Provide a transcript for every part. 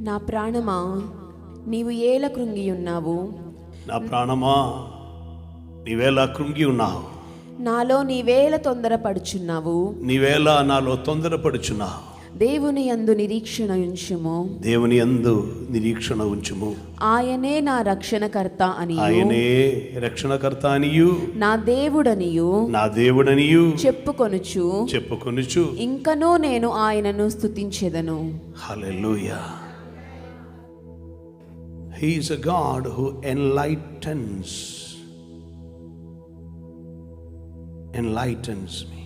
నా ప్రాణమా నీవు ఏల కృంగి ఉన్నావు నా ప్రాణమా నీవేలా కృంగి ఉన్నావు నాలో నీవేల తొందరపడుచున్నావు. నీవేళ నాలో తొందరపడుచున్నావు. దేవుని యందు నిరీక్షణ ఉంచుము. దేవుని అందు నిరీక్షణ ఉంచుము. ఆయనే నా రక్షణకర్త అని ఆయనే రక్షణకర్త అనియు. నా దేవుడనియు. నా దేవుడనియు. చెప్పుకొనుచు. చెప్పుకొనుచు. ఇంకనూ నేను ఆయనను స్తుతించెదను. హల్లెలూయా. He is a God who enlightens. Enlightens me.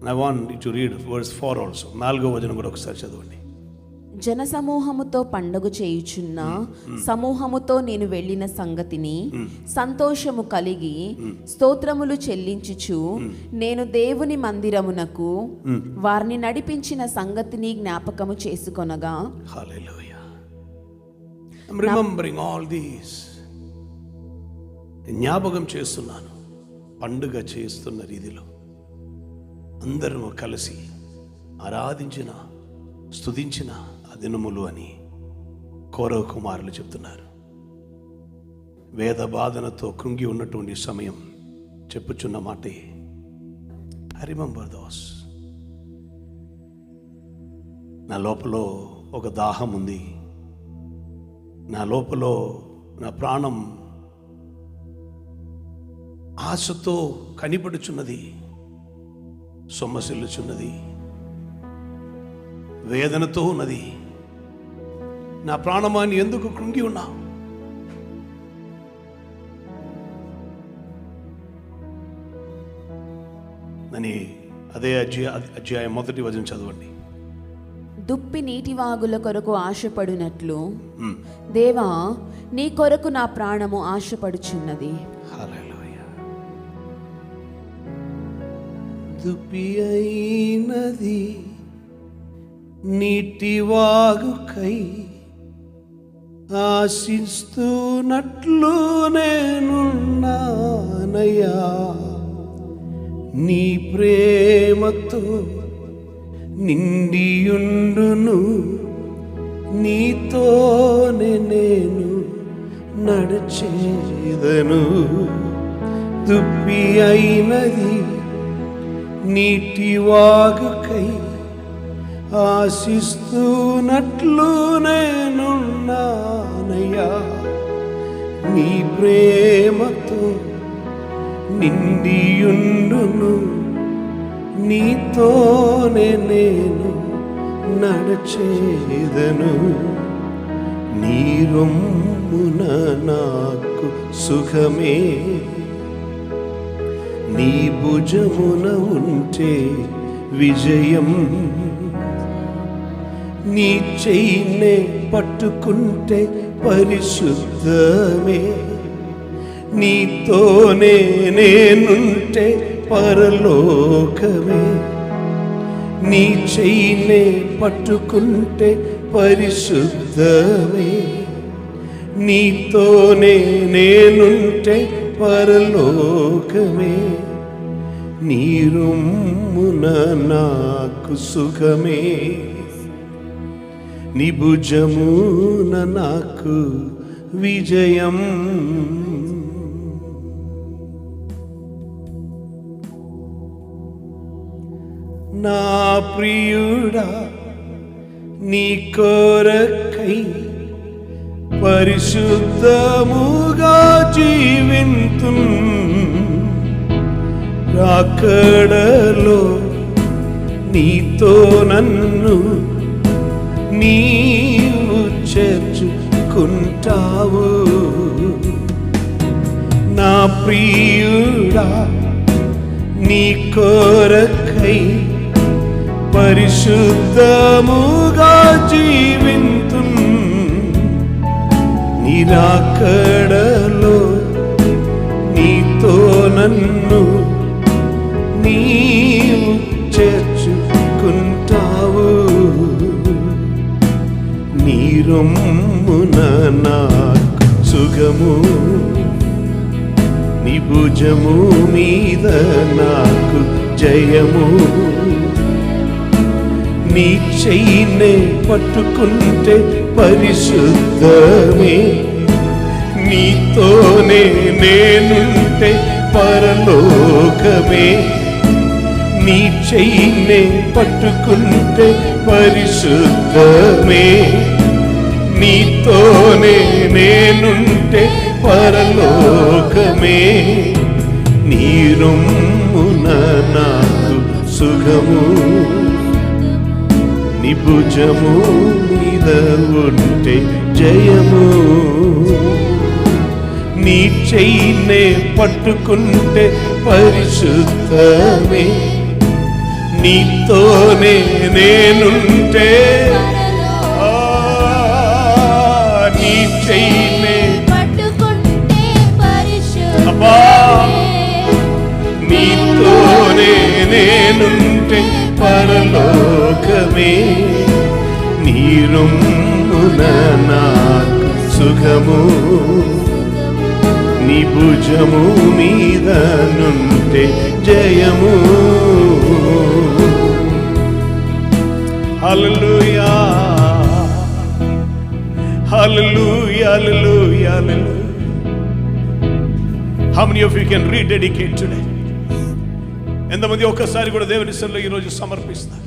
And I want you to read verse 4 also. నాలుగో వచనం కూడా ఒకసారి చదవండి. జన సమూహముతో పండగ చేయుచున్న సమూహముతో నేను వెళ్ళిన సంగతిని సంతోషము కలిగి స్తోత్రములు చెల్లించుచు నేను దేవుని మందిరమునకు వారిని నడిపించిన సంగతిని జ్ఞాపకము చేసుకొనగా Hallelujah. రిమెంబరింగ్ ఆల్ దీస్ జ్ఞాపకం చేస్తున్నాను పండుగ చేస్తున్న రీతిలో. అందరము కలిసి ఆరాధించిన స్తుతించిన ఆ దినములు అని కౌరవ కుమారులు చెప్తున్నారు. వేద బాధనతో కృంగి ఉన్నటువంటి సమయం చెప్పుచున్న మాటే ఐ రిమెంబర్ దోస్ నా లోపల ఒక దాహం ఉంది. నా లోపల నా ప్రాణం ఆశతో కనిపడుచున్నది సొమ్మసిల్లుచున్నది వేదనతో ఉన్నది. నా ప్రాణమాన్ని ఎందుకు కృంగి ఉన్నా? అని అదే అధ్యాయ అధ్యాయం మొదటి వచనం చదవండి. దుప్పి నీటివాగుల కొరకు ఆశపడునట్లు దేవా నీ కొరకు నా ప్రాణము ఆశపడుచున్నది. హల్లెలూయా. దుపి అయినది నీటివాగుకై ఆశిస్తున్నట్లు నేనున్నానయ్యా నీ ప్రేమతో నిండియుండును. నీతోనే నేను నడిచేదను. దుప్పి అయినది నీటి వాగుకై ఆశిస్తున్నట్లు నేనున్నానయ్యా. నీ ప్రేమతో నిండియుండును. నీతోనే నేను నడచేదను. నీ రొమ్మున నాకు సుఖమే. నీ భుజమున ఉంటే విజయం. నీ చెయ్యినే పట్టుకుంటే పరిశుద్ధమే. నీతోనే నేనుంటే పరలోకమే. నీ చెయ్యినే పట్టుకుంటే పరిశుద్ధమే. నీతోనే నేనుంటే పరలోకమే. నీరుమ్మున నాకు సుఖమే. నిభుజమున నాకు విజయం నా ప్రియుడా నీ కోరకై పరిశుద్ధముగా జీవింతు రాకడలో నీతో నన్ను నీవు చేర్చుకుంటావు. నా ప్రియుడా నీ కోరకై పరిశుద్ధముగా జీవింతు నిరాకడలో నీతో నన్ను నీవు చేర్చుకుంటావు. నీరొమ్మున నాకు సుగము నీ భుజము మీద నాకు జయము. నీ చెయ్యినే పట్టుకుంటే పరిశుద్ధమే. నీతోనే నేనుంటే పరలోకమే. నీ చెయ్యినే పట్టుకుంటే పరిశుద్ధమే. నీతోనే నేనుంటే పరలోకమే. నీ నాకు సుఖము. నిభుజము మీద ఉంటే జయము. నీ చెయ్యినే పట్టుకుంటే పరిశుద్ధమే. నీతోనే నేనుంటే. నీ చెయ్యినే పట్టుకుంటే. పరిశుద్ధమే. నీతోనే నేనుంటే. పరలోకమే నీ నాకు సుఖము నీ భుజము మీద నుంటే జయము హల్లుయా హల్లు హల్లెలూయా హల్లెలూయా How many of you can rededicate today? ఎంతమంది ఒక్కసారి కూడా దేవుని సన్నిధిలో ఈరోజు సమర్పిస్తారు.